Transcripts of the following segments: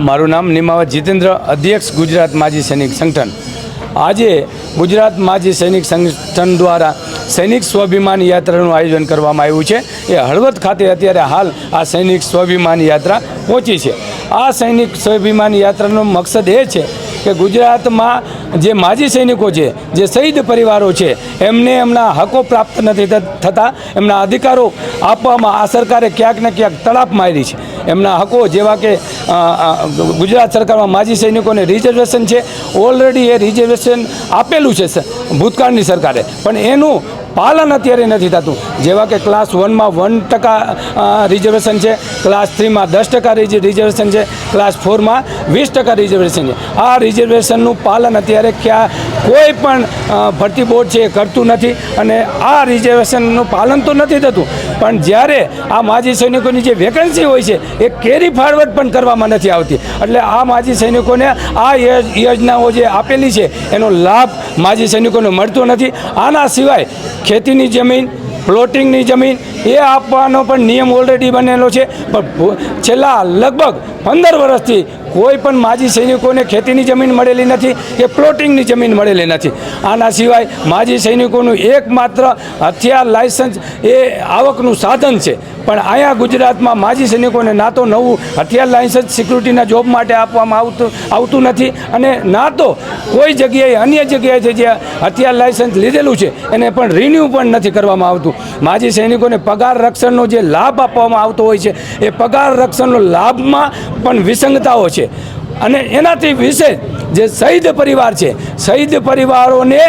મારું નામ નિમાવત જીતેન્દ્ર, અધ્યક્ષ ગુજરાત માજી સૈનિક સંગઠન. આજે ગુજરાત માજી સૈનિક સંગઠન દ્વારા સૈનિક સ્વાભિમાન યાત્રાનું આયોજન કરવામાં આવ્યું છે. એ હળવદ ખાતે અત્યારે હાલ આ સૈનિક સ્વાભિમાન યાત્રા પહોંચી છે. આ સૈનિક સ્વાભિમાન યાત્રાનો મકસદ એ છે કે ગુજરાતમાં જે માજી સૈનિકો છે, જે શહીદ પરિવારો છે, એમને એમના હકો પ્રાપ્ત નથી થતા એમના અધિકારો આપવામાં આ સરકારે ક્યાંક ને ક્યાંક તડાપ મારી છે. એમના હકો જેવા કે ગુજરાત સરકારમાં માજી સૈનિકોને રિઝર્વેશન છે. ઓલરેડી એ રિઝર્વેશન આપેલું છે ભૂતકાળની સરકારે. પણ એનું પાલન અત્યારે નથી થતું. જેવા કે ક્લાસ વનમાં વન ટકા રિઝર્વેશન છે ક્લાસ થ્રીમાં દસ ટકા રિઝર્વેશન છે ક્લાસ ફોરમાં વીસ ટકા રિઝર્વેશન છે. આ રિઝર્વેશનનું પાલન અત્યારે ક્યાં કોઈ પણ ભરતી બોર્ડ છે એ કરતું નથી અને આ રિઝર્વેશનનું પાલન તો નથી થતું. પણ જ્યારે આ માજી સૈનિકોની જે વેકન્સી હોય છે, એ કેરી ફાળવટ પણ કરવામાં નથી આવતી. એટલે આ માજી સૈનિકોને આ યોજ- યોજનાઓ જે આપેલી છે, એનો લાભ માજી સૈનિકોને મળતો નથી. આના સિવાય ખેતીની જમીન, પ્લોટિંગની જમીન, એ આપવાનો પણ નિયમ ઓલરેડી બનેલો છે. પણ છેલ્લા લગભગ પંદર વર્ષથી કોઈ પણ માજી સૈનિકોને ખેતીની જમીન મળેલી નથી, કે પ્લોટિંગની જમીન મળેલી નથી. આના સિવાય માજી સૈનિકોનું એકમાત્ર હથિયાર, લાયસન્સ એ આવકનું સાધન છે. પણ અહીંયા ગુજરાતમાં માજી સૈનિકોને ના તો નવું હથિયાર, લાયસન્સ, સિક્યુરિટીના જોબ માટે આપવામાં આવતું આવતું નથી. અને ના તો કોઈ જગ્યાએ અન્ય જગ્યાએથી જે હથિયાર, લાયસન્સ લીધેલું છે, એને પણ રિન્યૂ પણ નથી કરવામાં આવતું. માજી સૈનિકોને પગાર રક્ષણનો જે લાભ આપવામાં આવતો હોય છે, એ પગાર રક્ષણનો લાભમાં પણ વિસંગતાઓ છે. અને એનાથી વિશેષ જે શહીદ પરિવાર છે, શહીદ પરિવારોને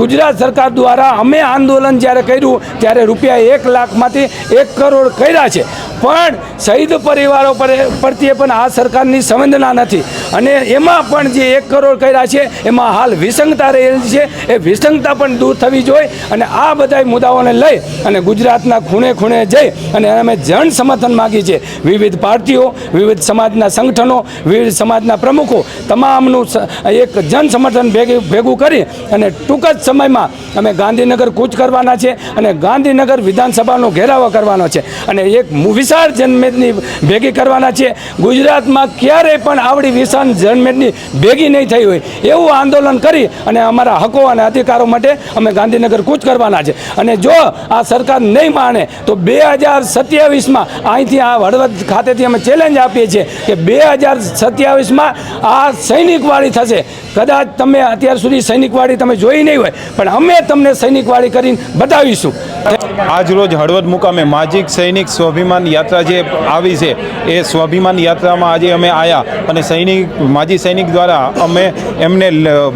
ગુજરાત સરકાર દ્વારા અમે આંદોલન જ્યારે કર્યું, ત્યારે રૂપિયા એક લાખમાંથી એક કરોડ કર્યા છે. પણ શહીદ પરિવારો પર પ્રત્યે પણ આ સરકારની સંવેદના નથી. અને એમાં પણ જે એક કરોડ કર્યા છે, એમાં હાલ વિસંગતા રહેલી છે. એ વિસંગતા પણ દૂર થવી જોઈએ અને આ બધા મુદ્દાઓને લઈ અને ગુજરાતના ખૂણે ખૂણે જઈ અને અમે જન સમર્થન માગી છે. વિવિધ પાર્ટીઓ, વિવિધ સમાજના સંગઠનો, વિવિધ સમાજના પ્રમુખો તમામનું એક જન સમર્થન ભેગી ભેગું કરી અને ટૂંક જ સમયમાં અમે ગાંધીનગર કૂચ કરવાના છે અને ગાંધીનગર વિધાનસભાનો ઘેરાવો કરવાનો છે. અને એક મુ- વિશાળ જનમેદની ભેગી કરવાના છે. ગુજરાતમાં ક્યારેય પણ આવડી વિશાળ જનમેદની ભેગી નહીં થઈ હોય. એવું આંદોલન કરી અને અમારા હકો અને અધિકારો માટે અમે ગાંધીનગર કૂચ કરવાના છે. અને જો આ સરકાર નહીં માને તો બે હજાર સત્યાવીસમાં અહીંથી આ હળવદ ખાતેથી અમે ચેલેન્જ આપીએ છીએ કે બે હજાર સત્યાવીસમાં આ સૈનિકવાળી થશે. કદાચ તમે અત્યાર સુધી સૈનિકવાળી તમે જોઈ નહીં હોય, પણ અમે તમને સૈનિકવાળી કરીને બતાવીશું. આજ રોજ હળવદ મુકામે માજિક સૈનિક સ્વાભિમાન યાત્રા જે આવી છે, એ સ્વાભિમાન યાત્રામાં આજે અમે આવ્યા અને સૈનિક, માજી સૈનિક દ્વારા અમે એમને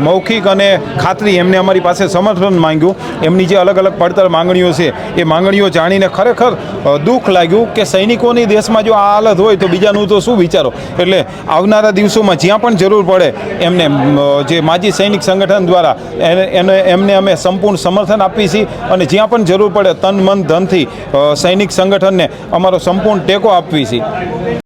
મૌખિક અને ખાતરી એમને અમારી પાસે સમર્થન માંગ્યું. એમની જે અલગ અલગ પડતર માંગણીઓ છે, એ માંગણીઓ જાણીને ખરેખર દુઃખ લાગ્યું કે સૈનિકોની દેશમાં જો આ હાલત હોય તો બીજાનું તો શું વિચારો? એટલે આવનારા દિવસોમાં જ્યાં પણ જરૂર પડે, એમને જે માજી સૈનિક સંગઠન દ્વારા એને એમને અમે સંપૂર્ણ સમર્થન આપીએ છીએ અને જ્યાં પણ જરૂર પડે તન, મન, ધનથી સૈનિક સંગઠનને અમારો સંપૂર્ણ ટેકો આપવી છીએ